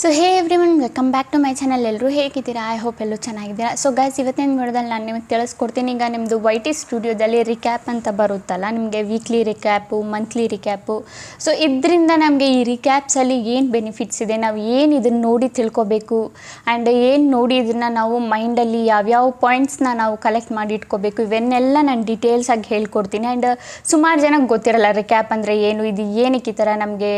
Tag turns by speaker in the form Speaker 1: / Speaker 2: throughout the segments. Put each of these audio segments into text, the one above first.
Speaker 1: So hey everyone welcome back to my channel ಎಲ್ಲರೂ ಹೇಗಿದ್ದೀರಾ? I hope ಎಲ್ಲೂ ಚೆನ್ನಾಗಿದ್ದೀರಾ. ಸೊ ಗೈಸ್ ಇವತ್ತಿನ ವಿಡಿಯೋದಲ್ಲಿ ನಾನು ನಿಮಗೆ ತಿಳಿಸ್ಕೊಡ್ತೀನಿ. ಈಗ ನಿಮ್ಮದು ವೈಟಿ ಸ್ಟುಡಿಯೋದಲ್ಲಿ ರಿಕ್ಯಾಪ್ ಅಂತ ಬರುತ್ತಲ್ಲ, ನಿಮಗೆ weekly recap monthly recap so ಇದರಿಂದ ನಮಗೆ ಈ ರಿಕ್ಯಾಪ್ಸಲ್ಲಿ ಏನು ಬೆನಿಫಿಟ್ಸ್ ಇದೆ? ನಾವು ಏನು ಇದನ್ನು ನೋಡಿ ತಿಳ್ಕೊಬೇಕು? ಆ್ಯಂಡ್ ಏನು ನೋಡಿ ಇದನ್ನು ನಾವು ಮೈಂಡಲ್ಲಿ ಯಾವ್ಯಾವ ಪಾಯಿಂಟ್ಸ್ನ ನಾವು ಕಲೆಕ್ಟ್ ಮಾಡಿ ಇಟ್ಕೋಬೇಕು? ಇವನ್ನೆಲ್ಲ ನಾನು ಡೀಟೇಲ್ಸಾಗಿ ಹೇಳ್ಕೊಡ್ತೀನಿ. ಆ್ಯಂಡ್ ಸುಮಾರು ಜನಕ್ಕೆ ಗೊತ್ತಿರಲ್ಲ ರಿಕ್ಯಾಪ್ ಅಂದರೆ ಏನು, ಇದು ಏನಕ್ಕೆ ಈ ಥರ ನಮಗೆ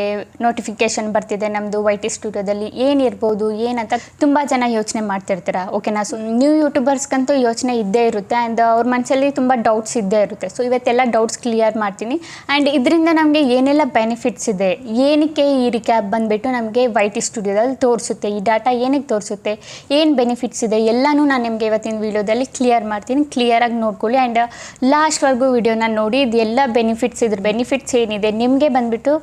Speaker 1: ನೋಟಿಫಿಕೇಶನ್ ಬರ್ತಿದೆ ನಮ್ಮದು ವೈಟಿ ಸ್ಟುಡಿಯೋದಲ್ಲಿ ಏನಿರ್ಬೋದು, ಏನಂತ ತುಂಬ ಜನ ಯೋಚನೆ ಮಾಡ್ತಿರ್ತಾರೆ. ಓಕೆನಾ ಸೊ ನ್ಯೂ ಯೂಟ್ಯೂಬರ್ಸ್ಗಂತೂ ಯೋಚನೆ ಇದ್ದೇ ಇರುತ್ತೆ ಆ್ಯಂಡ್ ಅವ್ರ ಮನಸ್ಸಲ್ಲಿ ತುಂಬ ಡೌಟ್ಸ್ ಇದ್ದೇ ಇರುತ್ತೆ. ಸೊ ಇವತ್ತೆಲ್ಲ ಡೌಟ್ಸ್ ಕ್ಲಿಯರ್ ಮಾಡ್ತೀನಿ. ಆ್ಯಂಡ್ ಇದರಿಂದ ನಮಗೆ ಏನೆಲ್ಲ ಬೆನಿಫಿಟ್ಸ್ ಇದೆ, ಏನಕ್ಕೆ ಈ ರಿಕ್ಯಾಬ್ ಬಂದುಬಿಟ್ಟು ನಮಗೆ ವೈ ಟಿ ಸ್ಟುಡಿಯೋದಲ್ಲಿ ತೋರಿಸುತ್ತೆ, ಈ ಡಾಟಾ ಏನಕ್ಕೆ ತೋರಿಸುತ್ತೆ, ಏನು ಬೆನಿಫಿಟ್ಸ್ ಇದೆ, ಎಲ್ಲನೂ ನಾನು ನಿಮಗೆ ಇವತ್ತಿನ ವೀಡಿಯೋದಲ್ಲಿ ಕ್ಲಿಯರ್ ಮಾಡ್ತೀನಿ. ಕ್ಲಿಯರಾಗಿ ನೋಡ್ಕೊಳ್ಳಿ. ಆ್ಯಂಡ್ ಲಾಸ್ಟ್ವರೆಗೂ ವೀಡಿಯೋನ ನೋಡಿ ಇದು ಎಲ್ಲ ಬೆನಿಫಿಟ್ಸ್ ಇದ್ರ ಬೆನಿಫಿಟ್ಸ್ ಏನಿದೆ, ನಿಮಗೆ ಬಂದುಬಿಟ್ಟು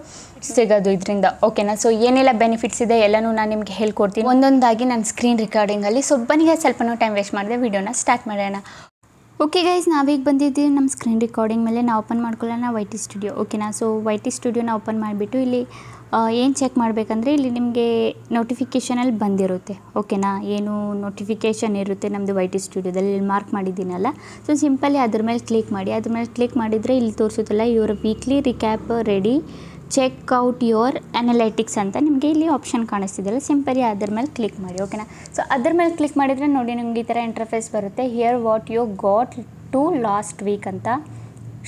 Speaker 1: ಸಿಗೋದು ಇದರಿಂದ. ಓಕೆನಾ ಸೊ ಏನೆಲ್ಲ ಬೆನಿಫಿಟ್ಸ್ ಇದೆ ಎಲ್ಲನೂ ನಾನು ನಿಮಗೆ ಹೇಳ್ಕೊಡ್ತೀನಿ. ಒಂದೊಂದಾಗಿ ನಾನು ಸ್ಕ್ರೀನ್ ರೆಕಾರ್ಡಿಂಗಲ್ಲಿ ಸೊ ಬನ್ನಿಗೆ ಸ್ವಲ್ಪನೂ ಟೈಮ್ ವೇಸ್ಟ್ ಮಾಡಿದೆ ವಿಡಿಯೋನ ಸ್ಟಾರ್ಟ್ ಮಾಡೋಣ. ಓಕೆ ಗೈಸ್ ನಾವೀಗ ಬಂದಿದ್ದೀವಿ ನಮ್ಮ ಸ್ಕ್ರೀನ್ ರೆಕಾರ್ಡಿಂಗ್ ಮೇಲೆ ನಾವು ಓಪನ್ ಮಾಡ್ಕೊಳ್ಳೋಣ ವೈ ಟಿ ಸ್ಟುಡಿಯೋ ಓಕೆನಾ ಸೊ ವೈ ಟಿ ಸ್ಟುಡಿಯೋನ ಓಪನ್ ಮಾಡಿಬಿಟ್ಟು ಇಲ್ಲಿ ಏನು ಚೆಕ್ ಮಾಡಬೇಕಂದ್ರೆ ಇಲ್ಲಿ ನಿಮಗೆ ನೋಟಿಫಿಕೇಷನಲ್ಲಿ ಬಂದಿರುತ್ತೆ. ಓಕೆನಾ ಏನು ನೋಟಿಫಿಕೇಷನ್ ಇರುತ್ತೆ ನಮ್ಮದು ವೈ ಟಿ ಸ್ಟುಡಿಯೋದಲ್ಲಿ ಇಲ್ಲಿ ಮಾರ್ಕ್ ಮಾಡಿದ್ದೀನಲ್ಲ. ಸೊ ಸಿಂಪಲಿ ಅದ್ರ ಮೇಲೆ ಕ್ಲಿಕ್ ಮಾಡಿ. ಅದ್ರ ಮೇಲೆ ಕ್ಲಿಕ್ ಮಾಡಿದರೆ ಇಲ್ಲಿ ತೋರಿಸುತ್ತಲ್ಲ ಇವರು weekly recap ready check out your analytics ಅಂತ ನಿಮಗೆ ಇಲ್ಲಿ ಆಪ್ಷನ್ ಕಾಣಿಸ್ತಿದೆಯಲ್ಲ ಸಿಂಪಲಿ ಅದ್ರ ಮೇಲೆ ಕ್ಲಿಕ್ ಮಾಡಿ ಓಕೆನಾ ಸೊ ಅದ್ರ ಮೇಲೆ ಕ್ಲಿಕ್ ಮಾಡಿದರೆ ನೋಡಿ ನಿಮ್ಗೆ ಈ ಥರ ಇಂಟರ್ಫೇಸ್ ಬರುತ್ತೆ. Here what you got to last week ಅಂತ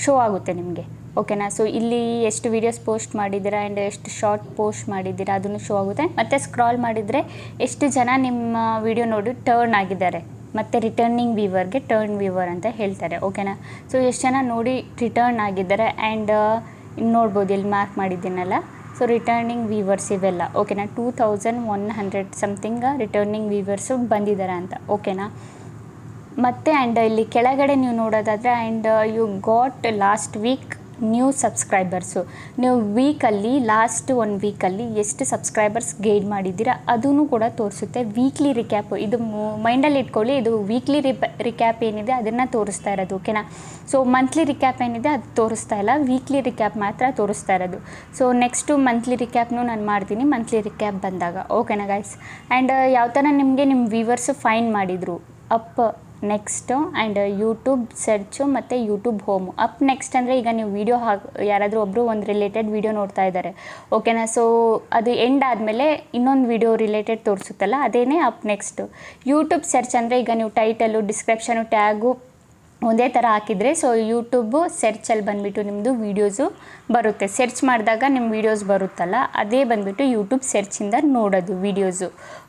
Speaker 1: ಶೋ ಆಗುತ್ತೆ ನಿಮಗೆ ಓಕೆನಾ ಸೊ ಇಲ್ಲಿ ಎಷ್ಟು ವೀಡಿಯೋಸ್ ಪೋಸ್ಟ್ ಮಾಡಿದ್ದೀರಾ ಆ್ಯಂಡ್ ಎಷ್ಟು ಶಾರ್ಟ್ ಪೋಸ್ಟ್ ಮಾಡಿದ್ದೀರಾ ಅದನ್ನು ಶೋ ಆಗುತ್ತೆ. ಮತ್ತು ಸ್ಕ್ರಾಲ್ ಮಾಡಿದರೆ ಎಷ್ಟು ಜನ ನಿಮ್ಮ ವಿಡಿಯೋ ನೋಡಿ ಟರ್ನ್ ಆಗಿದ್ದಾರೆ. ಮತ್ತು ರಿಟರ್ನಿಂಗ್ ವ್ಯೂವರ್ಗೆ ಟರ್ನ್ ವ್ಯೂವರ್ ಅಂತ ಹೇಳ್ತಾರೆ ಓಕೆನಾ ಸೊ ಎಷ್ಟು ಜನ ನೋಡಿ ರಿಟರ್ನ್ ಆಗಿದ್ದಾರೆ ಆ್ಯಂಡ್ ಇನ್ನು ನೋಡ್ಬೋದು ಇಲ್ಲಿ ಮಾರ್ಕ್ ಮಾಡಿದ್ದೀನಲ್ಲ? ಸೊ ರಿಟರ್ನಿಂಗ್ ವೀವರ್ಸ್ ಇವೆಲ್ಲ ಓಕೆನಾ two thousand one hundred something returning viewers ಬಂದಿದ್ದಾರೆ ಅಂತ ಓಕೆನಾ ಮತ್ತು ಆ್ಯಂಡ್ ಇಲ್ಲಿ ಕೆಳಗಡೆ ನೀವು ನೋಡೋದಾದರೆ and you got last week new subscribers ನೀವು ವೀಕಲ್ಲಿ ಲಾಸ್ಟ್ ಒನ್ ವೀಕಲ್ಲಿ ಎಷ್ಟು ಸಬ್ಸ್ಕ್ರೈಬರ್ಸ್ ಗೈಡ್ ಮಾಡಿದ್ದೀರಾ ಅದೂ ಕೂಡ ತೋರಿಸುತ್ತೆ. ವೀಕ್ಲಿ ರಿಕ್ಯಾಪ್ ಇದು ಮೈಂಡಲ್ಲಿ ಇಟ್ಕೊಳ್ಳಿ, ಇದು ವೀಕ್ಲಿ ರಿಪ್ ರಿಕ್ಯಾಪ್ ಏನಿದೆ, ಅದನ್ನು ತೋರಿಸ್ತಾ ಇರೋದು ಓಕೆನಾ ಸೊ ಮಂತ್ಲಿ ರಿಕ್ಯಾಪ್ ಏನಿದೆ, ಅದು ತೋರಿಸ್ತಾ ಇಲ್ಲ. ವೀಕ್ಲಿ ರಿಕ್ಯಾಪ್ ಮಾತ್ರ ತೋರಿಸ್ತಾ ಇರೋದು. ಸೊ ನೆಕ್ಸ್ಟು ಮಂತ್ಲಿ ರಿಕ್ಯಾಪ್ನು ನಾನು ಮಾಡ್ತೀನಿ ಮಂತ್ಲಿ ರಿಕ್ಯಾಪ್ ಬಂದಾಗ ಓಕೆನಾ ಗೈಸ್ ಆ್ಯಂಡ್ ಯಾವ ಥರ ನಿಮಗೆ ನಿಮ್ಮ ವ್ಯೂವರ್ಸು ಫೈನ್ ಮಾಡಿದರು up next and YouTube search ಮತ್ತು ಯೂಟ್ಯೂಬ್ ಹೋಮು. ಅಪ್ ನೆಕ್ಸ್ಟ್ ಅಂದರೆ ಈಗ ನೀವು ವೀಡಿಯೋ ಹಾಕಿ ಯಾರಾದರೂ ಒಬ್ಬರು ಒಂದು ರಿಲೇಟೆಡ್ ವೀಡಿಯೋ ನೋಡ್ತಾ ಇದ್ದಾರೆ. ಓಕೆನಾ? ಸೊ, ಅದು ಎಂಡ್ ಆದಮೇಲೆ ಇನ್ನೊಂದು ವೀಡಿಯೋ ರಿಲೇಟೆಡ್ ತೋರಿಸುತ್ತಲ್ಲ, ಅದೇನೇ ಅಪ್ ನೆಕ್ಸ್ಟು. ಯೂಟ್ಯೂಬ್ ಸರ್ಚ್ ಅಂದರೆ ಈಗ ನೀವು ಟೈಟಲು ಡಿಸ್ಕ್ರಿಪ್ಷನು ಟ್ಯಾಗು ಒಂದೇ ಥರ ಹಾಕಿದರೆ ಸೊ ಯೂಟ್ಯೂಬು ಸರ್ಚಲ್ಲಿ ಬಂದುಬಿಟ್ಟು ನಿಮ್ಮದು ವೀಡಿಯೋಸು ಬರುತ್ತೆ. ಸರ್ಚ್ ಮಾಡಿದಾಗ ನಿಮ್ಮ ವೀಡಿಯೋಸ್ ಬರುತ್ತಲ್ಲ, ಅದೇ ಬಂದುಬಿಟ್ಟು ಯೂಟ್ಯೂಬ್ ಸರ್ಚಿಂದ ನೋಡೋದು ವೀಡಿಯೋಸು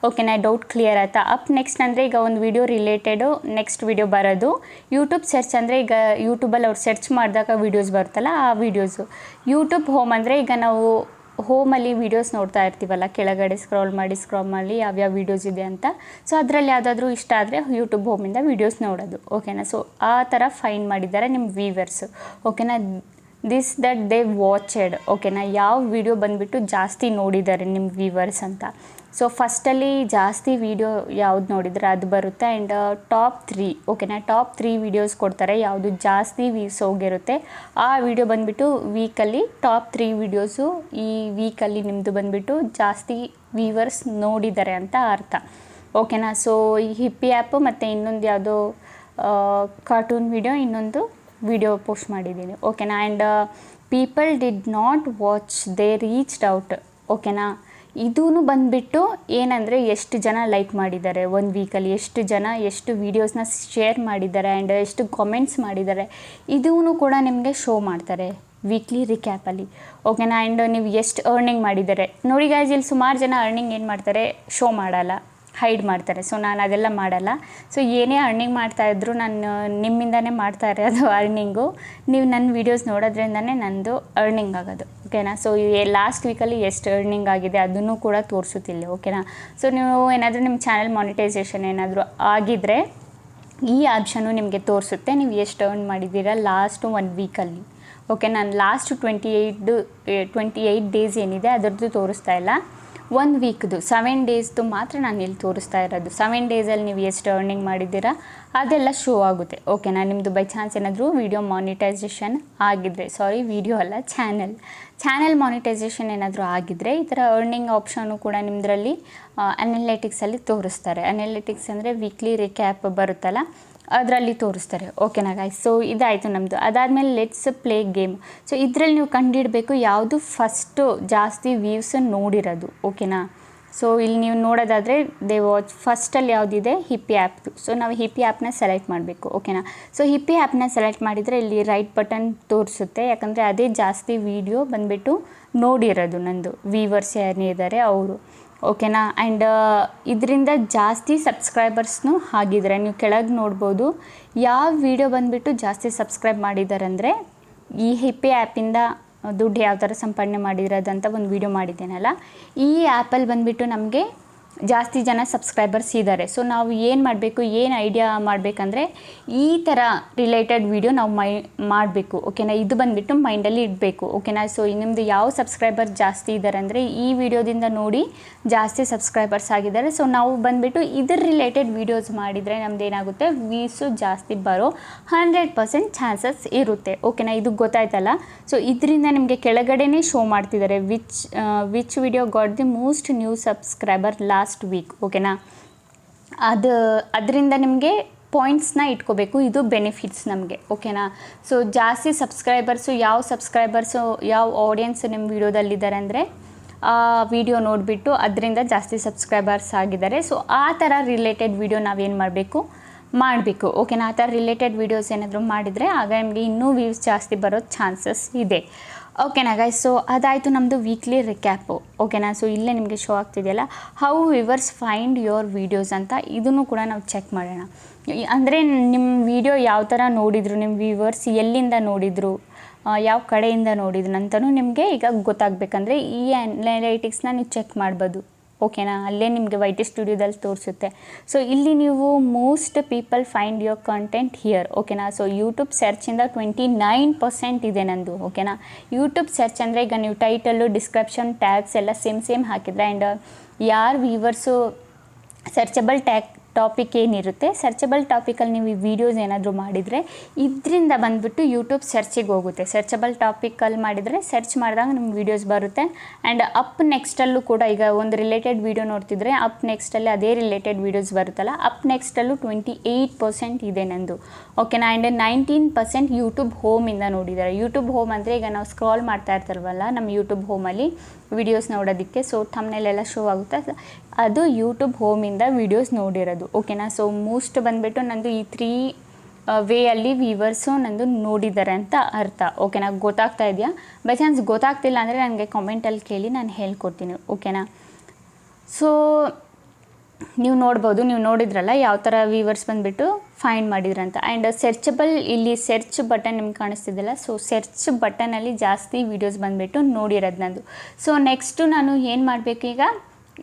Speaker 1: ಓಕೆ ನಾ ಡೌಟ್ ಕ್ಲಿಯರ್ ಆಯ್ತಾ? ಅಪ್ ನೆಕ್ಸ್ಟ್ ಅಂದರೆ ಈಗ ಒಂದು ವೀಡಿಯೋ ರಿಲೇಟೆಡು ನೆಕ್ಸ್ಟ್ ವೀಡಿಯೋ ಬರೋದು. ಯೂಟ್ಯೂಬ್ ಸರ್ಚ್ ಅಂದರೆ ಈಗ ಯೂಟ್ಯೂಬಲ್ಲಿ ಅವ್ರು ಸರ್ಚ್ ಮಾಡಿದಾಗ ವೀಡಿಯೋಸ್ ಬರುತ್ತಲ್ಲ, ಆ ವೀಡಿಯೋಸು ಯೂಟ್ಯೂಬ್ ಹೋಮ್ ಅಂದರೆ ಈಗ ನಾವು ಹೋಮಲ್ಲಿ ವೀಡಿಯೋಸ್ ನೋಡ್ತಾ ಇರ್ತೀವಲ್ಲ, ಕೆಳಗಡೆ ಸ್ಕ್ರಾಲ್ ಮಾಡಿ ಸ್ಕ್ರಾಲ್ ಮಾಡಿ ಯಾವ್ಯಾವ ವೀಡಿಯೋಸ್ ಇದೆ ಅಂತ. ಸೊ ಅದರಲ್ಲಿ ಯಾವುದಾದ್ರೂ ಇಷ್ಟ ಆದರೆ ಯೂಟ್ಯೂಬ್ ಹೋಮಿಂದ ವೀಡಿಯೋಸ್ ನೋಡೋದು ಓಕೆನಾ ಸೊ ಆ ಥರ ಫೈನ್ ಮಾಡಿದ್ದಾರೆ ನಿಮ್ಮ ವೀವರ್ಸು ಓಕೆನಾ ದಿಸ್ ದಟ್ ದೇ ವಾಚೆಡ್ ಓಕೆನಾ ಯಾವ ವಿಡಿಯೋ ಬಂದುಬಿಟ್ಟು ಜಾಸ್ತಿ ನೋಡಿದ್ದಾರೆ ನಿಮ್ಮ ವೀವರ್ಸ್ ಅಂತ. ಸೊ ಫಸ್ಟಲ್ಲಿ ಜಾಸ್ತಿ ವೀಡಿಯೋ ಯಾವ್ದು ನೋಡಿದರೆ ಅದು ಬರುತ್ತೆ. ಆ್ಯಂಡ್ ಟಾಪ್ ತ್ರೀ ಓಕೆನಾ ಟಾಪ್ ತ್ರೀ ವೀಡಿಯೋಸ್ ಕೊಡ್ತಾರೆ. ಯಾವುದು ಜಾಸ್ತಿ ವ್ಯೂಸ್ ಹೋಗಿರುತ್ತೆ ಆ ವಿಡಿಯೋ ಬಂದುಬಿಟ್ಟು ವೀಕಲ್ಲಿ ಟಾಪ್ ತ್ರೀ ವೀಡಿಯೋಸು ಈ ವೀಕಲ್ಲಿ ನಿಮ್ಮದು ಬಂದುಬಿಟ್ಟು ಜಾಸ್ತಿ ವೀವರ್ಸ್ ನೋಡಿದ್ದಾರೆ ಅಂತ ಅರ್ಥ. ಓಕೆನಾ ಸೊ ಈ ಹಿಪ್ಪಿ ಆ್ಯಪು ಮತ್ತು ಇನ್ನೊಂದು ಯಾವುದೋ ಕಾರ್ಟೂನ್ ವಿಡಿಯೋ ಇನ್ನೊಂದು ವಿಡಿಯೋ ಪೋಸ್ಟ್ ಮಾಡಿದ್ದೀನಿ. ಓಕೆನಾ and people did not watch they reached out ಓಕೆನಾ ಇದೂ ಬಂದುಬಿಟ್ಟು ಏನಂದರೆ ಎಷ್ಟು ಜನ ಲೈಕ್ ಮಾಡಿದ್ದಾರೆ ಒಂದು ವೀಕಲ್ಲಿ ಎಷ್ಟು ಜನ ಎಷ್ಟು ವೀಡಿಯೋಸ್ನ ಶೇರ್ ಮಾಡಿದ್ದಾರೆ ಆ್ಯಂಡ್ ಎಷ್ಟು ಕಾಮೆಂಟ್ಸ್ ಮಾಡಿದ್ದಾರೆ ಇದೂ ಕೂಡ ನಿಮಗೆ ಶೋ ಮಾಡ್ತಾರೆ ವೀಕ್ಲಿ ರಿಕ್ಯಾಪಲ್ಲಿ ಓಕೆನಾ ಆ್ಯಂಡ್ ನೀವು ಎಷ್ಟು ಅರ್ನಿಂಗ್ ಮಾಡಿದ್ದಾರೆ? ನೋಡಿ ಗಾಯ್ಸ್ ಇಲ್ಲಿ ಸುಮಾರು ಜನ ಅರ್ನಿಂಗ್ ಏನು ಮಾಡ್ತಾರೆ? ಶೋ ಮಾಡಲ್ಲ. ಹೈಡ್ ಮಾಡ್ತಾರೆ. ಸೊ ನಾನು ಅದೆಲ್ಲ ಮಾಡಲ್ಲ. ಸೊ ಏನೇ ಅರ್ನಿಂಗ್ ಮಾಡ್ತಾಯಿದ್ರು ನಾನು ನಿಮ್ಮಿಂದನೇ ಮಾಡ್ತಾ ಇರೋದು ಅರ್ನಿಂಗು ನೀವು ನನ್ನ ವೀಡಿಯೋಸ್ ನೋಡೋದ್ರಿಂದನೇ ನಂದು ಅರ್ನಿಂಗ್ ಆಗೋದು ಓಕೆನಾ ಸೊ ಲಾಸ್ಟ್ ವೀಕಲ್ಲಿ ಎಷ್ಟು ಅರ್ನಿಂಗ್ ಆಗಿದೆ ಅದನ್ನು ಕೂಡ ತೋರಿಸುತ್ತಿಲ್ಲ ಓಕೆನಾ ಸೊ ನೀವು ಏನಾದರೂ ನಿಮ್ಮ ಚಾನಲ್ ಮಾನಿಟೈಸೇಷನ್ ಏನಾದರೂ ಆಗಿದ್ದರೆ ಈ ಆಪ್ಷನ್ನು ನಿಮಗೆ ತೋರಿಸುತ್ತೆ. ನೀವು ಎಷ್ಟು ಅರ್ನ್ ಮಾಡಿದ್ದೀರಾ ಲಾಸ್ಟು ಒನ್ ವೀಕಲ್ಲಿ ಓಕೆ ನಾನು last twenty eight twenty eight days ಏನಿದೆ ಅದರದ್ದು ತೋರಿಸ್ತಾ ಇಲ್ಲ. ಒಂದು ವೀಕ್ದು ಸೆವೆನ್ ಡೇಸ್ದು ಮಾತ್ರ ನಾನು ಇಲ್ಲಿ ತೋರಿಸ್ತಾ ಇರೋದು. ಸೆವೆನ್ ಡೇಸಲ್ಲಿ ನೀವು ಎಷ್ಟು ಅರ್ನಿಂಗ್ ಮಾಡಿದ್ದೀರಾ, ಅದೆಲ್ಲ ಶೋ ಆಗುತ್ತೆ. ಓಕೆ ನಾನು ನಿಮ್ಮದು ಬೈ ಚಾನ್ಸ್ ಏನಾದರೂ ವೀಡಿಯೋ ಮಾನಿಟೈಸೇಷನ್ ಆಗಿದ್ದರೆ ಸಾರಿ ವೀಡಿಯೋ ಅಲ್ಲ ಚಾನಲ್ ಚಾನಲ್ ಮಾನಿಟೈಸೇಷನ್ ಏನಾದರೂ ಆಗಿದ್ದರೆ ಈ ಥರ ಅರ್ನಿಂಗ್ ಆಪ್ಷನು ಕೂಡ ನಿಮ್ಮದ್ರಲ್ಲಿ ಅನಲಿಟಿಕ್ಸಲ್ಲಿ ತೋರಿಸ್ತಾರೆ. ಅನಲಿಟಿಕ್ಸ್ ಅಂದರೆ ವೀಕ್ಲಿ ರಿಕ್ಯಾಪ್ ಬರುತ್ತಲ್ಲ ಅದರಲ್ಲಿ ತೋರಿಸ್ತಾರೆ. ಓಕೆನಾ ಗಾಯ್ಸ್ ಸೊ ಇದಾಯಿತು ನಮ್ಮದು ಅದಾದಮೇಲೆ ಲೆಟ್ಸ್ ಪ್ಲೇ ಗೇಮ್ ಸೊ ಇದರಲ್ಲಿ ನೀವು ಕಂಡಿಡಬೇಕು ಯಾವುದು ಫಸ್ಟು ಜಾಸ್ತಿ ವ್ಯೂಸ್ ನೋಡಿರೋದು. ಓಕೆನಾ ಸೊ ಇಲ್ಲಿ ನೀವು ನೋಡೋದಾದರೆ ದೇ ವಾಚ್ ಫಸ್ಟಲ್ಲಿ ಯಾವುದಿದೆ? ಹಿಪ್ಪಿ ಆ್ಯಪ್ದು ಸೊ ನಾವು ಹಿಪ್ಪಿ ಆ್ಯಪ್ನ ಸೆಲೆಕ್ಟ್ ಮಾಡಬೇಕು. ಓಕೆನಾ ಸೊ ಹಿಪ್ಪಿ ಆ್ಯಪ್ನ ಸೆಲೆಕ್ಟ್ ಮಾಡಿದರೆ ಇಲ್ಲಿ ರೈಟ್ ಬಟನ್ ತೋರಿಸುತ್ತೆ. ಯಾಕಂದರೆ ಅದೇ ಜಾಸ್ತಿ ವೀಡಿಯೋ ಬಂದುಬಿಟ್ಟು ನೋಡಿರೋದು ನಂದು. ವೀವರ್ಸ್ ಏನಿದ್ದಾರೆ ಅವರು. ಓಕೆನಾ? ಆ್ಯಂಡ್ ಇದರಿಂದ ಜಾಸ್ತಿ ಸಬ್ಸ್ಕ್ರೈಬರ್ಸ್ನು ಆಗಿದ್ದಾರೆ ನೀವು ಕೆಳಗೆ ನೋಡ್ಬೋದು ಯಾವ ವಿಡಿಯೋ ಬಂದುಬಿಟ್ಟು ಜಾಸ್ತಿ ಸಬ್ಸ್ಕ್ರೈಬ್ ಮಾಡಿದ್ದಾರೆ ಅಂದರೆ ಈ ಹಿಪ್ಪಿ ಆ್ಯಪಿಂದ ದುಡ್ಡು ಯಾವ ಥರ ಸಂಪಾದನೆ ಅದಂತ ಒಂದು ವಿಡಿಯೋ ಮಾಡಿದ್ದೇನಲ್ಲ, ಈ ಆ್ಯಪಲ್ಲಿ ಬಂದುಬಿಟ್ಟು ನಮಗೆ ಜಾಸ್ತಿ ಜನ ಸಬ್ಸ್ಕ್ರೈಬರ್ಸ್ ಇದ್ದಾರೆ ಸೊ ನಾವು ಏನು ಮಾಡಬೇಕು, ಏನು ಐಡಿಯಾ ಮಾಡಬೇಕಂದ್ರೆ ಈ ಥರ ರಿಲೇಟೆಡ್ ವಿಡಿಯೋ ನಾವು ಮೈ, ಮಾಡಬೇಕು. ಓಕೆನಾ ಇದು ಬಂದುಬಿಟ್ಟು ಮೈಂಡಲ್ಲಿ ಇಡಬೇಕು. ಓಕೆನಾ ಸೊ ನಿಮ್ಮದು ಯಾವ ಸಬ್ಸ್ಕ್ರೈಬರ್ ಜಾಸ್ತಿ ಇದ್ದಾರೆ ಅಂದರೆ ಈ ವಿಡಿಯೋದಿಂದ ನೋಡಿ ಜಾಸ್ತಿ ಸಬ್ಸ್ಕ್ರೈಬರ್ಸ್ ಆಗಿದ್ದಾರೆ. ಸೊ ನಾವು ಬಂದುಬಿಟ್ಟು ಇದ್ರ ರಿಲೇಟೆಡ್ ವೀಡಿಯೋಸ್ ಮಾಡಿದರೆ ನಮ್ದು ಏನಾಗುತ್ತೆ? ವೀಸು ಜಾಸ್ತಿ ಬರೋ ಹಂಡ್ರೆಡ್ ಪರ್ಸೆಂಟ್ ಚಾನ್ಸಸ್ ಇರುತ್ತೆ. ಓಕೆನಾ ಇದು ಗೊತ್ತಾಯ್ತಲ್ಲ? ಸೊ ಇದರಿಂದ ನಿಮಗೆ ಕೆಳಗಡೆನೇ ಶೋ ಮಾಡ್ತಿದ್ದಾರೆ. Which which video got the most new subscriber last week ಓಕೆನಾ ಅದು, ಅದರಿಂದ ನಿಮಗೆ ಪಾಯಿಂಟ್ಸ್ನ ಇಟ್ಕೋಬೇಕು, ಇದು ಬೆನಿಫಿಟ್ಸ್ ನಮಗೆ ಓಕೆನಾ ಸೊ ಜಾಸ್ತಿ ಸಬ್ಸ್ಕ್ರೈಬರ್ಸು ಯಾವ ಸಬ್ಸ್ಕ್ರೈಬರ್ಸು ಯಾವ ಆಡಿಯನ್ಸ್ ನಿಮ್ಮ ವಿಡಿಯೋದಲ್ಲಿದ್ದಾರೆ ಅಂದರೆ, ಆ ವಿಡಿಯೋ ನೋಡಿಬಿಟ್ಟು ಅದರಿಂದ ಜಾಸ್ತಿ ಸಬ್ಸ್ಕ್ರೈಬರ್ಸ್ ಆಗಿದ್ದಾರೆ. ಸೊ ಆ ಥರ ರಿಲೇಟೆಡ್ ವಿಡಿಯೋ ನಾವೇನು ಮಾಡಬೇಕು? ಮಾಡಬೇಕು ಓಕೆನಾ ಆ ಥರ ರಿಲೇಟೆಡ್ ವೀಡಿಯೋಸ್ ಏನಾದರೂ ಮಾಡಿದರೆ, ಆಗ ನಿಮಗೆ ಇನ್ನೂ ವ್ಯೂಸ್ ಜಾಸ್ತಿ ಬರೋ ಚಾನ್ಸಸ್ ಇದೆ. ಓಕೆನಾ ಗೈಸ್ ಸೊ ಅದಾಯಿತು ನಮ್ಮದು ವೀಕ್ಲಿ ರಿಕ್ಯಾಪು ಓಕೆನಾ ಸೊ ಇಲ್ಲೇ ನಿಮಗೆ show ಆಗ್ತಿದೆಯಲ್ಲ? How viewers find your videos ಅಂತ ಇದನ್ನು ಕೂಡ ನಾವು ಚೆಕ್ ಮಾಡೋಣ. ಅಂದರೆ ನಿಮ್ಮ ವಿಡಿಯೋ ಯಾವ ಥರ ನೋಡಿದರು ನಿಮ್ಮ ವ್ಯೂವರ್ಸ್ ಎಲ್ಲಿಂದ ನೋಡಿದರು ಯಾವ ಕಡೆಯಿಂದ ನೋಡಿದ್ರು ಅಂತಲೂ ನಿಮಗೆ ಈಗ ಗೊತ್ತಾಗಬೇಕಂದ್ರೆ ಈ ಅನಲೈಟಿಕ್ಸ್ನ ನೀವು ಚೆಕ್ ಮಾಡ್ಬೋದು. ಓಕೆನಾ? ಅಲ್ಲೇ ನಿಮಗೆ ವೈ ಟಿ ಸ್ಟುಡಿಯೋದಲ್ಲಿ ತೋರಿಸುತ್ತೆ. ಸೊ ಇಲ್ಲಿ ನೀವು most people find your content here ಓಕೆನಾ? ಸೊ ಯೂಟ್ಯೂಬ್ ಸರ್ಚಿಂದ ಟ್ವೆಂಟಿ ನೈನ್ ಪರ್ಸೆಂಟ್ ಇದೆ ನಂದು, ಓಕೆನಾ? ಯೂಟ್ಯೂಬ್ ಸರ್ಚ್ ಅಂದರೆ ಈಗ ನೀವು ಟೈಟಲ್ಲು ಡಿಸ್ಕ್ರಿಪ್ಷನ್ ಟ್ಯಾಗ್ಸ್ ಎಲ್ಲ ಸೇಮ್ ಸೇಮ್ ಹಾಕಿದ್ರೆ ಆ್ಯಂಡ್ ಯಾರು ವ್ಯೂವರ್ಸು ಸರ್ಚಬಲ್ ಟ್ಯಾಗ್ ಟಾಪಿಕ್ ಏನಿರುತ್ತೆ? ಸರ್ಚಬಲ್ ಟಾಪಿಕಲ್ಲಿ ನೀವು ಈ ವಿಡಿಯೋಸ್ ಏನಾದರೂ ಮಾಡಿದರೆ, ಇದರಿಂದ ಬಂದುಬಿಟ್ಟು ಯೂಟ್ಯೂಬ್ ಸರ್ಚಿಗೆ ಹೋಗುತ್ತೆ. ಸರ್ಚಬಲ್ ಟಾಪಿಕಲ್ಲಿ ಮಾಡಿದರೆ ಸರ್ಚ್ ಮಾಡಿದಾಗ ನಿಮ್ಗೆ ವೀಡಿಯೋಸ್ ಬರುತ್ತೆ. ಆ್ಯಂಡ್ ಅಪ್ ನೆಕ್ಸ್ಟಲ್ಲೂ ಕೂಡ ಈಗ ಒಂದು ರಿಲೇಟೆಡ್ ವೀಡಿಯೋ ನೋಡ್ತಿದ್ರೆ ಅಪ್ ನೆಕ್ಸ್ಟಲ್ಲಿ ಅದೇ ರಿಲೇಟೆಡ್ ವೀಡಿಯೋಸ್ ಬರುತ್ತಲ್ಲ ಅಪ್ ನೆಕ್ಸ್ಟಲ್ಲೂ ಟ್ವೆಂಟಿ ಏಯ್ಟ್ ಪರ್ಸೆಂಟ್ ಇದೆ ನಂದು. ಓಕೆನಾ ಆ್ಯಂಡ್ ನೈನ್ಟೀನ್ ಪರ್ಸೆಂಟ್ ಯೂಟ್ಯೂಬ್ ಹೋಮಿಂದ ನೋಡಿದ್ದಾರೆ. ಯೂಟ್ಯೂಬ್ ಹೋಮ್ ಅಂದರೆ ಈಗ ನಾವು ಸ್ಕ್ರಾಲ್ ಮಾಡ್ತಾ ಇರ್ತಾರಲ್ವಲ್ಲ, ನಮ್ಮ ಯೂಟ್ಯೂಬ್ ಹೋಮಲ್ಲಿ ವಿಡಿಯೋಸ್ ನೋಡೋದಕ್ಕೆ. ಸೊ ಥಮ್ನೆಲೆಲ್ಲ ಶೋ ಆಗುತ್ತೆ. ಅದು ಯೂಟ್ಯೂಬ್ ಹೋಮಿಂದ ವಿಡಿಯೋಸ್ ನೋಡಿರೋದು. ಓಕೆನಾ ಸೊ ಮೋಸ್ಟ್ ಬಂದುಬಿಟ್ಟು ನಂದು ಈ ತ್ರೀ ವೇಯಲ್ಲಿ ವೀವರ್ಸು ನಂದು ನೋಡಿದ್ದಾರೆ ಅಂತ ಅರ್ಥ. ಓಕೆನಾ ಗೊತ್ತಾಗ್ತಾ ಇದೆಯಾ? ಬೈ ಚಾನ್ಸ್ ಗೊತ್ತಾಗ್ತಿಲ್ಲ ಅಂದರೆ ನನಗೆ ಕಾಮೆಂಟಲ್ಲಿ ಕೇಳಿ ನಾನು ಹೇಳ್ಕೊಡ್ತೀನಿ. ಓಕೆನಾ ಸೊ ನೀವು ನೋಡ್ಬೋದು, ನೀವು ನೋಡಿದ್ರಲ್ಲ ಯಾವ ಥರ ವ್ಯೂವರ್ಸ್ ಬಂದುಬಿಟ್ಟು ಫೈಂಡ್ ಮಾಡಿದ್ರಂತ. ಆ್ಯಂಡ್ ಸರ್ಚಬಲ್ ಇಲ್ಲಿ ಸರ್ಚ್ ಬಟನ್ ನಿಮ್ಗೆ ಕಾಣಿಸ್ತಿದ್ದಿಲ್ಲ ಸೊ ಸರ್ಚ್ ಬಟನಲ್ಲಿ ಜಾಸ್ತಿ ವೀಡಿಯೋಸ್ ಬಂದುಬಿಟ್ಟು ನೋಡಿರೋದು ನಂದು. ಸೊ ನೆಕ್ಸ್ಟು ನಾನು ಏನು ಮಾಡಬೇಕು ಈಗ?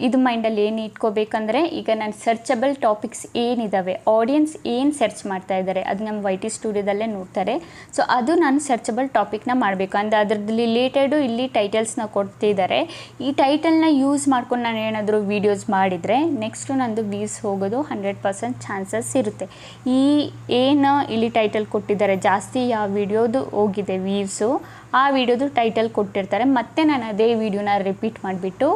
Speaker 1: ಇದು ಮೈಂಡಲ್ಲಿ ಏನು ಇಟ್ಕೋಬೇಕಂದ್ರೆ, ಈಗ ನಾನು ಸರ್ಚಬಲ್ ಟಾಪಿಕ್ಸ್ ಏನಿದ್ದಾವೆ ಆಡಿಯನ್ಸ್ ಏನು ಸರ್ಚ್ ಮಾಡ್ತಾ ಇದ್ದಾರೆ ಅದು ನಮ್ಮ ವೈ ಟಿ ಸ್ಟುಡಿಯೋದಲ್ಲೇ ನೋಡ್ತಾರೆ. ಸೊ ಅದು ನಾನು ಸರ್ಚಬಲ್ ಟಾಪಿಕ್ನ ಮಾಡಬೇಕು. ಅಂದರೆ ಅದ್ರದ್ದು ರಿಲೇಟೆಡು ಇಲ್ಲಿ ಟೈಟಲ್ಸ್ನ ಕೊಡ್ತಿದ್ದಾರೆ ಈ ಟೈಟಲ್ನ ಯೂಸ್ ಮಾಡ್ಕೊಂಡು ನಾನು ಏನಾದರೂ ವೀಡಿಯೋಸ್ ಮಾಡಿದರೆ ನೆಕ್ಸ್ಟು ನಂದು ವ್ಯೂಸ್ ಹೋಗೋದು ಹಂಡ್ರೆಡ್ ಪರ್ಸೆಂಟ್ ಚಾನ್ಸಸ್ ಇರುತ್ತೆ. ಈ ಏನು ಇಲ್ಲಿ ಟೈಟಲ್ ಕೊಟ್ಟಿದ್ದಾರೆ, ಜಾಸ್ತಿ ಯಾವ ವಿಡಿಯೋದು ಹೋಗಿದೆ ವ್ಯೂಸು ಆ ವಿಡಿಯೋದು ಟೈಟಲ್ ಕೊಟ್ಟಿರ್ತಾರೆ. ಮತ್ತೆ ನಾನು ಅದೇ ವಿಡಿಯೋನ ರಿಪೀಟ್ ಮಾಡಿಬಿಟ್ಟು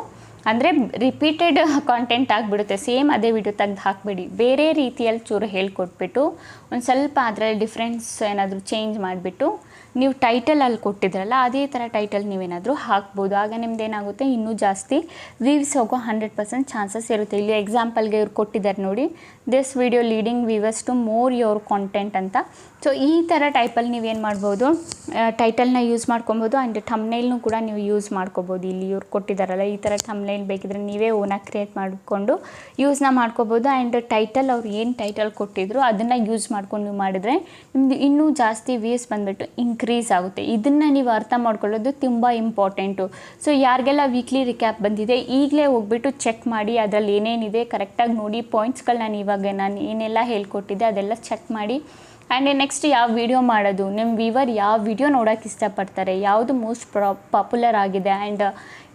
Speaker 1: ಅಂದರೆ ರಿಪೀಟೆಡ್ ಕಾಂಟೆಂಟ್ ಆಗಿಬಿಡುತ್ತೆ. ಸೇಮ್ ಅದೇ ವಿಡಿಯೋ ತೆಗ್ದು ಹಾಕಬೇಡಿ. ಬೇರೆ ರೀತಿಯಲ್ಲಿ ಚೂರು ಹೇಳ್ಕೊಟ್ಬಿಟ್ಟು ಒಂದು ಸ್ವಲ್ಪ ಅದರಲ್ಲಿ ಡಿಫ್ರೆನ್ಸ್ ಏನಾದರೂ ಚೇಂಜ್ ಮಾಡಿಬಿಟ್ಟು ನೀವು ಟೈಟಲ್ ಅಲ್ಲಿ ಕೊಟ್ಟಿದ್ರಲ್ಲ, ಅದೇ ಥರ ಟೈಟಲ್ ನೀವೇನಾದರೂ ಹಾಕ್ಬೋದು. ಆಗ ನಿಮ್ದು ಏನಾಗುತ್ತೆ? ಇನ್ನೂ ಜಾಸ್ತಿ ವ್ಯೂಸ್ ಹೋಗೋ ಹಂಡ್ರೆಡ್ ಪರ್ಸೆಂಟ್ ಚಾನ್ಸಸ್ ಇರುತ್ತೆ. ಇಲ್ಲಿ ಎಕ್ಸಾಂಪಲ್ಗೆ ಇವ್ರು ಕೊಟ್ಟಿದ್ದಾರೆ ನೋಡಿ. This video leading viewers to more your content ಅಂತ. ಸೊ ಈ ಥರ ಟೈಪಲ್ಲಿ ನೀವೇನು ಮಾಡ್ಬೋದು? ಟೈಟಲ್ನ ಯೂಸ್ ಮಾಡ್ಕೊಬೋದು. ಆ್ಯಂಡ್ ಥಮ್ನೈಲ್ನು ಕೂಡ ನೀವು ಯೂಸ್ ಮಾಡ್ಕೋಬೋದು. ಇಲ್ಲಿ ಇವ್ರು ಕೊಟ್ಟಿದ್ದಾರಲ್ಲ, ಈ ಥರ ಥಮ್ನೈಲ್ ಬೇಕಿದ್ರೆ ನೀವೇ ಓನಾಗಿ ಕ್ರಿಯೇಟ್ ಮಾಡಿಕೊಂಡು ಯೂಸ್ನ ಮಾಡ್ಕೋಬೋದು. ಆ್ಯಂಡ್ ಟೈಟಲ್ ಅವ್ರು ಏನು ಟೈಟಲ್ ಕೊಟ್ಟಿದ್ರು, ಅದನ್ನು ಯೂಸ್ ಮಾಡ್ಕೊಂಡು ನೀವು ಮಾಡಿದರೆ ನಿಮ್ದು ಇನ್ನೂ ಜಾಸ್ತಿ ವ್ಯೂಸ್ ಬಂದುಬಿಟ್ಟು ಇನ್ಕ್ರೀಸ್ ಆಗುತ್ತೆ. ಇದನ್ನು ನೀವು ಅರ್ಥ ಮಾಡ್ಕೊಳ್ಳೋದು ತುಂಬ ಇಂಪಾರ್ಟೆಂಟು ಸೊ ಯಾರಿಗೆಲ್ಲ ವೀಕ್ಲಿ ರಿಕ್ಯಾಪ್ ಬಂದಿದೆ, ಈಗಲೇ ಹೋಗ್ಬಿಟ್ಟು ಚೆಕ್ ಮಾಡಿ, ಅದರಲ್ಲಿ ಏನೇನಿದೆ ಕರೆಕ್ಟಾಗಿ ನೋಡಿ ಪಾಯಿಂಟ್ಸ್ಗಳು ನಾನು ಇವಾಗ ನಾನು ಏನೆಲ್ಲ ಹೇಳ್ಕೊಟ್ಟಿದ್ದೆ, ಅದೆಲ್ಲ ಚೆಕ್ ಮಾಡಿ. ಆ್ಯಂಡ್ ನೆಕ್ಸ್ಟ್ ಯಾವ ವಿಡಿಯೋ ಮಾಡೋದು? ನಿಮ್ಮ ವೀವರ್ ಯಾವ ವಿಡಿಯೋ ನೋಡೋಕೆ ಇಷ್ಟಪಡ್ತಾರೆ? ಯಾವುದು ಮೋಸ್ಟ್ ಪಾಪ್ಯುಲರ್ ಆಗಿದೆ? ಆ್ಯಂಡ್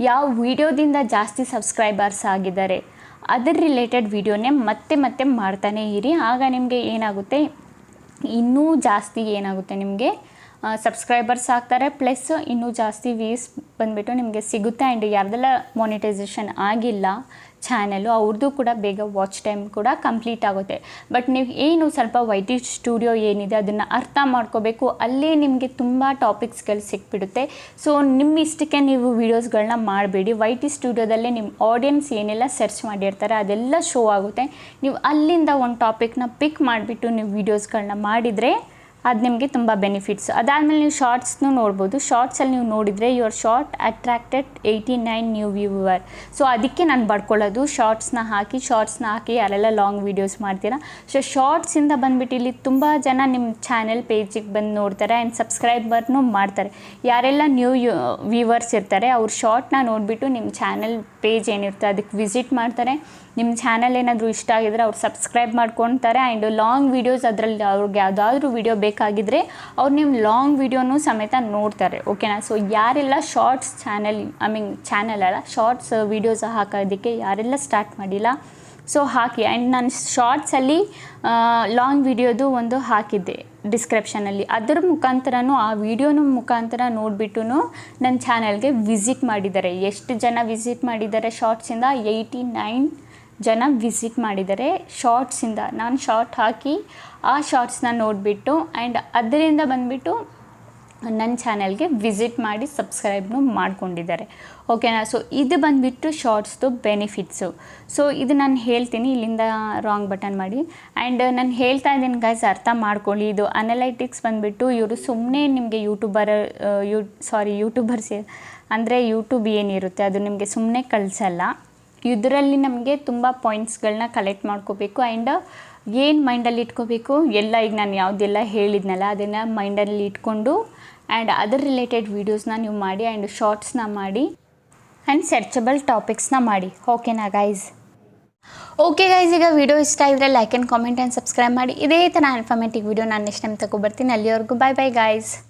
Speaker 1: ಯಾವ ವಿಡಿಯೋದಿಂದ ಜಾಸ್ತಿ ಸಬ್ಸ್ಕ್ರೈಬರ್ಸ್ ಆಗಿದ್ದಾರೆ? ಅದರ ರಿಲೇಟೆಡ್ ವಿಡಿಯೋನೇ ಮತ್ತೆ ಮತ್ತೆ ಮಾಡ್ತಾನೇ ಇರಿ. ಆಗ ನಿಮಗೆ ಏನಾಗುತ್ತೆ? ಇನ್ನೂ ಜಾಸ್ತಿ ಏನಾಗುತ್ತೆ ನಿಮಗೆ? ಸಬ್ಸ್ಕ್ರೈಬರ್ಸ್ ಆಗ್ತಾರೆ. ಪ್ಲಸ್ ಇನ್ನೂ ಜಾಸ್ತಿ ವ್ಯೂಸ್ ಬಂದುಬಿಟ್ಟು ನಿಮಗೆ ಸಿಗುತ್ತೆ. ಆ್ಯಂಡ್ ಯಾರ್ದೆಲ್ಲ ಮಾನಿಟೈಸೇಷನ್ ಆಗಿಲ್ಲ ಚಾನಲು ಅವ್ರದ್ದು ಕೂಡ ಬೇಗ ವಾಚ್ ಟೈಮ್ ಕೂಡ ಕಂಪ್ಲೀಟ್ ಆಗುತ್ತೆ. ಬಟ್ ನೀವು ಏನು ಸ್ವಲ್ಪ ವೈ ಟಿ ಸ್ಟುಡಿಯೋ ಏನಿದೆ, ಅದನ್ನು ಅರ್ಥ ಮಾಡ್ಕೋಬೇಕು. ಅಲ್ಲೇ ನಿಮಗೆ ತುಂಬ ಟಾಪಿಕ್ಸ್ಗಳು ಸಿಕ್ಬಿಡುತ್ತೆ. ಸೊ ನಿಮ್ಮ ಇಷ್ಟಕ್ಕೆ ನೀವು ವೀಡಿಯೋಸ್ಗಳನ್ನ ಮಾಡಬೇಡಿ. ವೈ ಟಿ ಸ್ಟುಡಿಯೋದಲ್ಲೇ ನಿಮ್ಮ ಆಡಿಯನ್ಸ್ ಏನೆಲ್ಲ ಸರ್ಚ್ ಮಾಡಿರ್ತಾರೆ, ಅದೆಲ್ಲ ಶೋ ಆಗುತ್ತೆ. ನೀವು ಅಲ್ಲಿಂದ ಒಂದು ಟಾಪಿಕ್ನ ಪಿಕ್ ಮಾಡಿಬಿಟ್ಟು ನೀವು ವೀಡಿಯೋಸ್ಗಳನ್ನ ಮಾಡಿದರೆ ಅದು ನಿಮಗೆ ತುಂಬ ಬೆನಿಫಿಟ್ಸ್ ಅದಾದಮೇಲೆ ನೀವು ಶಾರ್ಟ್ಸ್ನೂ ನೋಡ್ಬೋದು. ಶಾರ್ಟ್ಸಲ್ಲಿ ನೀವು ನೋಡಿದರೆ your short attracted eighty nine new viewer so ಅದಕ್ಕೆ ನಾನು ಬಡ್ಕೊಳ್ಳೋದು. ಶಾರ್ಟ್ಸ್ನ ಹಾಕಿ ಶಾರ್ಟ್ಸ್ನ ಹಾಕಿ ಯಾರೆಲ್ಲ ಲಾಂಗ್ ವೀಡಿಯೋಸ್ ಮಾಡ್ತೀರಾ. ಸೊ ಶಾರ್ಟ್ಸಿಂದ ಬಂದುಬಿಟ್ಟು ಇಲ್ಲಿ ತುಂಬ ಜನ ನಿಮ್ಮ ಚಾನೆಲ್ ಪೇಜಿಗೆ ಬಂದು ನೋಡ್ತಾರೆ ಆ್ಯಂಡ್ ಸಬ್ಸ್ಕ್ರೈಬರ್ನೂ ಮಾಡ್ತಾರೆ. ಯಾರೆಲ್ಲ ನ್ಯೂ ವ್ಯೂವರ್ಸ್ ಇರ್ತಾರೆ, ಅವ್ರ ಶಾರ್ಟ್ನ ನೋಡಿಬಿಟ್ಟು ನಿಮ್ಮ ಚಾನೆಲ್ ಪೇಜ್ ಏನಿರುತ್ತೆ ಅದಕ್ಕೆ ವಿಸಿಟ್ ಮಾಡ್ತಾರೆ. ನಿಮ್ಮ ಚಾನಲ್ ಏನಾದರೂ ಇಷ್ಟ ಆಗಿದ್ರೆ ಅವ್ರು ಸಬ್ಸ್ಕ್ರೈಬ್ ಮಾಡ್ಕೊತಾರೆ. ಆ್ಯಂಡ್ ಲಾಂಗ್ ವೀಡಿಯೋಸ್ ಅದರಲ್ಲಿ ಅವ್ರಿಗೆ ಯಾವುದಾದ್ರೂ ವೀಡಿಯೋ ಬೇಕಾಗಿದ್ದರೆ ಅವ್ರು ನಿಮ್ಮ ಲಾಂಗ್ ವೀಡಿಯೋನೂ ಸಮೇತ ನೋಡ್ತಾರೆ ಓಕೆನಾ ಸೊ ಯಾರೆಲ್ಲ shorts channel I mean channel ಅಲ್ಲ ಶಾರ್ಟ್ಸ್ ವೀಡಿಯೋಸ್ ಹಾಕೋದಕ್ಕೆ ಯಾರೆಲ್ಲ ಸ್ಟಾರ್ಟ್ ಮಾಡಿಲ್ಲ ಸೊ ಹಾಕಿ. ಆ್ಯಂಡ್ ನಾನು ಶಾರ್ಟ್ಸಲ್ಲಿ ಲಾಂಗ್ ವಿಡಿಯೋದು ಒಂದು ಹಾಕಿದ್ದೆ ಡಿಸ್ಕ್ರಿಪ್ಷನಲ್ಲಿ ಅದರ ಮುಖಾಂತರನೂ, ಆ ವಿಡಿಯೋನ ಮುಖಾಂತರ ನೋಡಿಬಿಟ್ಟು ನನ್ನ ಚಾನಲ್ಗೆ ವಿಸಿಟ್ ಮಾಡಿದ್ದಾರೆ. ಎಷ್ಟು ಜನ ವಿಸಿಟ್ ಮಾಡಿದ್ದಾರೆ ಶಾರ್ಟ್ಸಿಂದ ಏಯ್ಟಿ ನೈನ್ ಜನ ವಿಸಿಟ್ ಮಾಡಿದ್ದಾರೆ ಶಾರ್ಟ್ಸಿಂದ ನಾನು ಶಾರ್ಟ್ ಹಾಕಿ ಆ ಶಾರ್ಟ್ಸ್ನ ನೋಡಿಬಿಟ್ಟು ಆ್ಯಂಡ್ ಅದರಿಂದ ಬಂದುಬಿಟ್ಟು ನನ್ನ ಚಾನೆಲ್ಗೆ ವಿಸಿಟ್ ಮಾಡಿ ಸಬ್ಸ್ಕ್ರೈಬ್ನು ಮಾಡ್ಕೊಂಡಿದ್ದಾರೆ. ಓಕೆನಾ ಸೊ ಇದು ಬಂದುಬಿಟ್ಟು ಶಾರ್ಟ್ಸ್ದು ಬೆನಿಫಿಟ್ಸು ಸೊ ಇದು ನಾನು ಹೇಳ್ತೀನಿ, ಇಲ್ಲಿಂದ ರಾಂಗ್ ಬಟನ್ ಮಾಡಿ. ಆ್ಯಂಡ್ ನಾನು ಹೇಳ್ತಾ ಇದ್ದೀನಿ ಗೈಸ್ ಅರ್ಥ ಮಾಡ್ಕೊಳ್ಳಿ. ಇದು ಅನಲೈಟಿಕ್ಸ್ ಬಂದುಬಿಟ್ಟು ಇವರು ಸುಮ್ಮನೆ ನಿಮಗೆ ಯೂಟ್ಯೂಬರ್ ಯೂ ಸಾರಿ ಯೂಟ್ಯೂಬರ್ಸ್ ಅಂದರೆ ಯೂಟ್ಯೂಬ್ ಏನಿರುತ್ತೆ, ಅದು ನಿಮಗೆ ಸುಮ್ಮನೆ ಕಳಿಸಲ್ಲ. ಇದರಲ್ಲಿ ನಮಗೆ ತುಂಬ ಪಾಯಿಂಟ್ಸ್ಗಳನ್ನ ಕಲೆಕ್ಟ್ ಮಾಡ್ಕೋಬೇಕು ಆ್ಯಂಡ್ ಏನು ಮೈಂಡಲ್ಲಿ ಇಟ್ಕೋಬೇಕು? ಎಲ್ಲ ಈಗ ನಾನು ಯಾವುದೆಲ್ಲ ಹೇಳಿದ್ನಲ್ಲ, ಅದನ್ನು ಮೈಂಡಲ್ಲಿ ಇಟ್ಕೊಂಡು ಆ್ಯಂಡ್ ಅದರ್ ರಿಲೇಟೆಡ್ ವೀಡಿಯೋಸ್ನ ನೀವು ಮಾಡಿ ಆ್ಯಂಡ್ ಶಾರ್ಟ್ಸ್ನ ಮಾಡಿ ಆ್ಯಂಡ್ ಸರ್ಚಬಲ್ ಟಾಪಿಕ್ಸ್ನ ಮಾಡಿ. ಓಕೆನಾ ಗೈಸ್ ಓಕೆ ಗೈಸ್ ಈಗ ವಿಡಿಯೋ ಇಷ್ಟ ಇದ್ದರೆ like and comment and subscribe ಮಾಡಿ. ಇದೇ ಥರ ಇನ್ಫಾರ್ಮೇಟಿವ್ ವೀಡಿಯೋ ನಾನು ನೆಕ್ಸ್ಟ್ ಟೈಮ್ ತಗೊಬರ್ತೀನಿ. ಅಲ್ಲಿವರೆಗೂ ಬಾಯ್ ಬಾಯ್ ಗೈಸ್